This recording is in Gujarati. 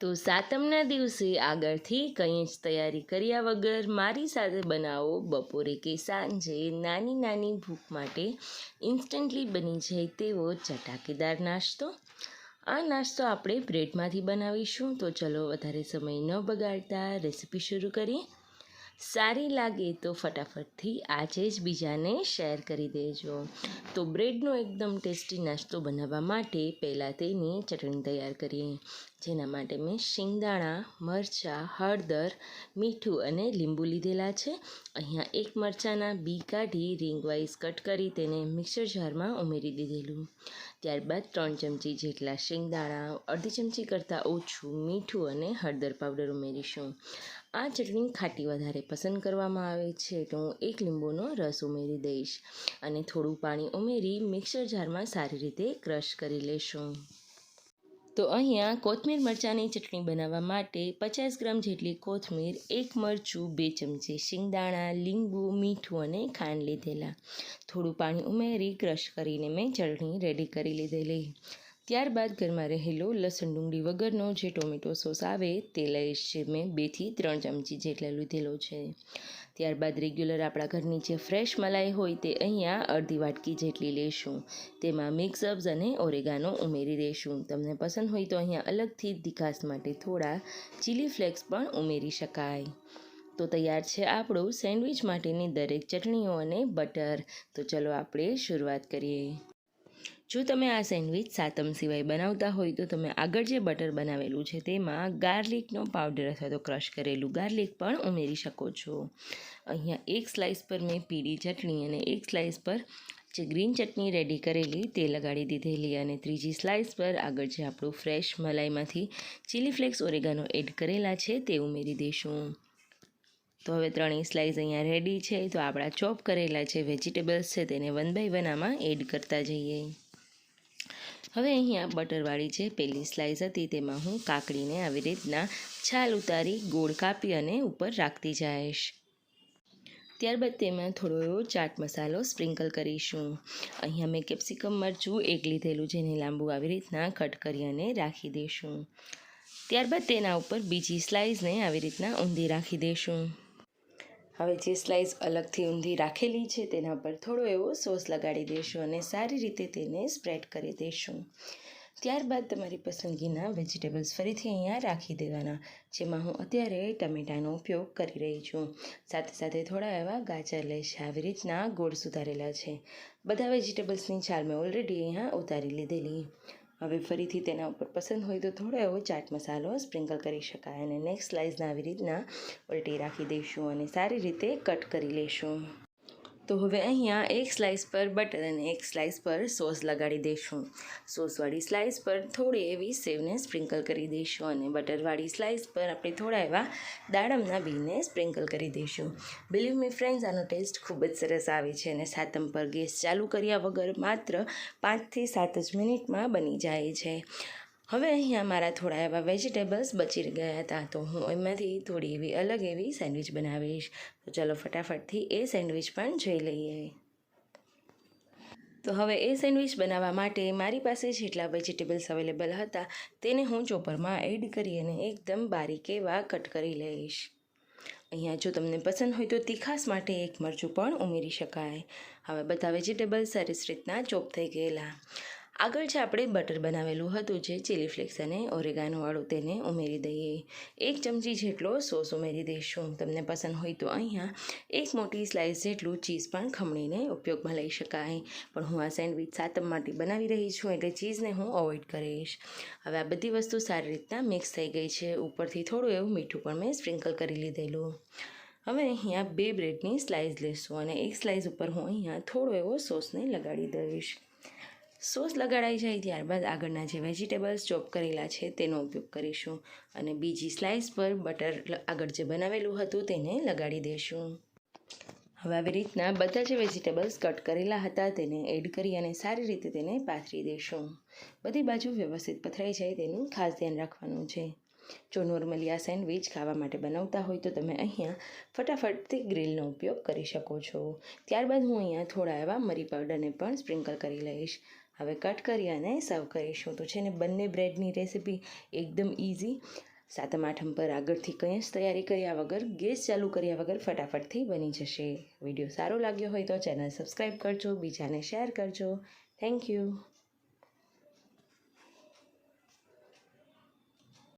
તો સાતમના દિવસે આગળથી કંઈ જ તૈયારી કર્યા વગર મારી સાથે બનાવો બપોરે કે સાંજે નાની નાની ભૂખ માટે ઇન્સ્ટન્ટલી બની જાય તેવો ચટાકેદાર નાસ્તો. આ નાસ્તો આપણે બ્રેડમાંથી બનાવીશું. તો ચલો વધારે સમય ન બગાડતા રેસીપી શરૂ કરીએ. સારી લાગે તો ફટાફટથી આજે જ બીજાને શેર કરી દેજો. તો બ્રેડનો એકદમ ટેસ્ટી નાસ્તો બનાવવા માટે પહેલાં તેની ચટણી તૈયાર કરીએ. જેના માટે મેં શિંગદાણા, મરચાં, હળદર, મીઠું અને લીંબુ લીધેલા છે. અહીંયા એક મરચાંના બી કાઢી રિંગ વાઇઝ કટ કરી તેને મિક્સર જારમાં ઉમેરી દીધેલું. ત્યારબાદ ત્રણ ચમચી જેટલા શિંગદાણા, અડધી ચમચી કરતાં ઓછું મીઠું અને હળદર પાવડર ઉમેરીશું. આ ચટણી ખાટી વધારે પસંદ કરવામાં આવે છે તો હું એક લીંબુનો રસ ઉમેરી દઈશ અને થોડું પાણી ઉમેરી મિક્સર જારમાં સારી રીતે ક્રશ કરી લેશું. તો અહીંયા કોથમીર મરચાંની ચટણી બનાવવા માટે પચાસ ગ્રામ જેટલી કોથમીર, એક મરચું, બે ચમચી શિંગદાણા, લીંબુ, મીઠું અને ખાંડ લીધેલા. થોડું પાણી ઉમેરી ક્રશ કરીને મેં ચટણી રેડી કરી લીધેલી. ત્યારબાદ ઘરમાં રહેલો લસણ ડુંગળી વગરનો જે ટોમેટો સોસ આવે તે લઈશ મેં બેથી ત્રણ ચમચી જેટલા લીધેલો છે. ત્યારબાદ રેગ્યુલર આપણા ઘરની જે ફ્રેશ મલાઈ હોય તે અહીંયા અડધી વાટકી જેટલી લેશું. તેમાં મિક્સઅપ્સ અને ઓરેગાનો ઉમેરી દઈશું તમને પસંદ હોય તો અહીંયા અલગથી તીખાસ માટે થોડા ચીલી ફ્લેક્સ પણ ઉમેરી શકાય. તો તૈયાર છે આપણું સેન્ડવિચ માટેની દરેક ચટણીઓ અને બટર. તો ચલો આપણે શરૂઆત કરીએ. જો તમે આ સેન્ડવિચ સાતમ સિવાય બનાવતા હોય તો તમે આગળ જે બટર બનાવેલું છે તેમાં ગાર્લિકનો પાવડર અથવા તો ક્રશ કરેલું ગાર્લિક પણ ઉમેરી શકો છો. અહીંયા એક સ્લાઇસ પર મેં પીળી ચટણી અને એક સ્લાઇસ પર જે ગ્રીન ચટણી રેડી કરેલી તે લગાડી દીધેલી અને ત્રીજી સ્લાઇસ પર આગળ જે આપણું ફ્રેશ મલાઈમાંથી ચીલી ફ્લેક્સ ઓરેગાનો એડ કરેલા છે તે ઉમેરી દઈશું. તો હવે ત્રણેય સ્લાઇસ અહીંયા રેડી છે તો આપણા ચોપ કરેલા જે વેજીટેબલ્સ છે તેને વન બાય વન આમાં એડ કરતા જઈએ. હવે અહીંયા બટરવાળી જે પહેલી સ્લાઇસ હતી તેમાં હું કાકડીને આવી રીતના છાલ ઉતારી ગોળ કાપી અને ઉપર રાખતી જઈશ. ત્યારબાદ તેમાં થોડો એવો ચાટ મસાલો સ્પ્રિંકલ કરીશું. અહીંયા મેં કેપ્સિકમ મરચું, એક લીધેલું જેને લાંબુ આવી રીતના કટ કરી અને રાખી દઈશું. ત્યારબાદ તેના ઉપર બીજી સ્લાઇસને આવી રીતના ઊંધી રાખી દઈશું. હવે જે સ્લાઇસ અલગથી ઊંધી રાખેલી છે તેના પર થોડો એવો સોસ લગાડી દઈશું અને સારી રીતે તેને સ્પ્રેડ કરી દઈશું ત્યારબાદ તમારી પસંદગીના વેજીટેબલ્સ ફરીથી અહીંયા રાખી દેવાના, જેમાં હું અત્યારે ટમેટાનો ઉપયોગ કરી રહી છું. સાથે સાથે થોડા એવા ગાજર લઈશ આવી રીતના ગોળ સુધારેલા છે. બધા વેજીટેબલ્સની છાલ મેં ઓલરેડી અહીંયા ઉતારી લીધેલી. હવે ફરીથી તેના ઉપર પસંદ હોય તો થોડો એવો ચાટ મસાલો સ્પ્રિંકલ કરી શકાય અને નેક્સ્ટ સ્લાઇસને આવી રીતના ઉલટી રાખી દઈશું અને સારી રીતે કટ કરી લઈશું તો હવે અહીંયા એક સ્લાઇસ પર બટર અને એક સ્લાઇસ પર સોસ લગાડી દઈશું સોસવાળી સ્લાઇસ પર થોડી એવી સેવને સ્પ્રિંકલ કરી દઈશું અને બટરવાળી સ્લાઇસ પર આપણે થોડા એવા દાડમના બીને સ્પ્રિંકલ કરી દઈશું બિલીવ મી ફ્રેન્ડ્સ આનો ટેસ્ટ ખૂબ જ સરસ આવે છે અને સાતમ પર ગેસ ચાલુ કર્યા વગર માત્ર પાંચથી સાત જ મિનિટમાં બની જાય છે. હવે અહીંયા મારા થોડા એવા વેજીટેબલ્સ બચી ગયા હતા, તો હું એમાંથી થોડી એવી અલગ એવી સેન્ડવિચ બનાવીશ. તો ચલો ફટાફટથી એ સેન્ડવિચ પણ જોઈ લઈએ. તો હવે એ સેન્ડવિચ બનાવવા માટે મારી પાસે જેટલા વેજીટેબલ્સ અવેલેબલ હતા, તેને હું ચોપરમાં એડ કરી અને એકદમ બારીક એવા કટ કરી લઈશ. અહીંયા જો તમને પસંદ હોય તો તીખાસ માટે એક મરચું પણ ઉમેરી શકાય. હવે બધા વેજીટેબલ્સ સરસ રીતના ચોપ થઈ ગયેલા. આગળ જે આપણે બટર બનાવેલું હતું જે ચીલી ફ્લેક્સ અને ઓરેગાનોવાળું તેને ઉમેરી દઈએ. એક ચમચી જેટલો સોસ ઉમેરી દઈશું. તમને પસંદ હોય તો અહીંયા એક મોટી સ્લાઇસ જેટલું ચીઝ પણ ખમણીને ઉપયોગમાં લઈ શકાય. પણ હું આ સેન્ડવિચ સાતમ માટે બનાવી રહી છું એટલે ચીઝને હું અવોઇડ કરીશ. હવે આ બધી વસ્તુ સારી રીતના મિક્સ થઈ ગઈ છે. ઉપરથી થોડું એવું મીઠું પણ મેં સ્પ્રિંકલ કરી લીધેલું. હવે અહીંયા બે બ્રેડની સ્લાઇસ લેશું અને એક સ્લાઇસ ઉપર હું અહીંયા થોડો એવો સોસને લગાડી દઈશ. સોસ લગાડાઈ જાય ત્યારબાદ આગળના જે વેજીટેબલ્સ ચોપ કરેલા છે તેનો ઉપયોગ કરીશું અને બીજી સ્લાઇસ પર બટર આગળ જે બનાવેલું હતું તેને લગાડી દઈશું હવે આવી રીતના બધા જે વેજીટેબલ્સ કટ કરેલા હતા તેને એડ કરી અને સારી રીતે તેને પાથરી દઈશું બધી બાજુ વ્યવસ્થિત પથરાઈ જાય તેનું ખાસ ધ્યાન રાખવાનું છે. જો નોર્મલી આ સેન્ડવિચ ખાવા માટે બનાવતા હોય તો તમે અહીંયા ફટાફટથી ગ્રીલનો ઉપયોગ કરી શકો છો. ત્યારબાદ હું અહીંયા થોડા એવા મરી પાવડરને પણ સ્પ્રિંકલ કરી લઈશ. હવે કટ કરી અને સર્વ કરીશું. તો છે ને બંને બ્રેડની રેસીપી એકદમ ઇઝી સાતમ આઠમ પર આગળથી કંઈ જ તૈયારી કર્યા વગર, ગેસ ચાલુ કર્યા વગર ફટાફટથી બની જશે. વીડિયો સારો લાગ્યો હોય તો ચેનલ સબસ્ક્રાઈબ કરજો, બીજાને શેર કરજો. Thank you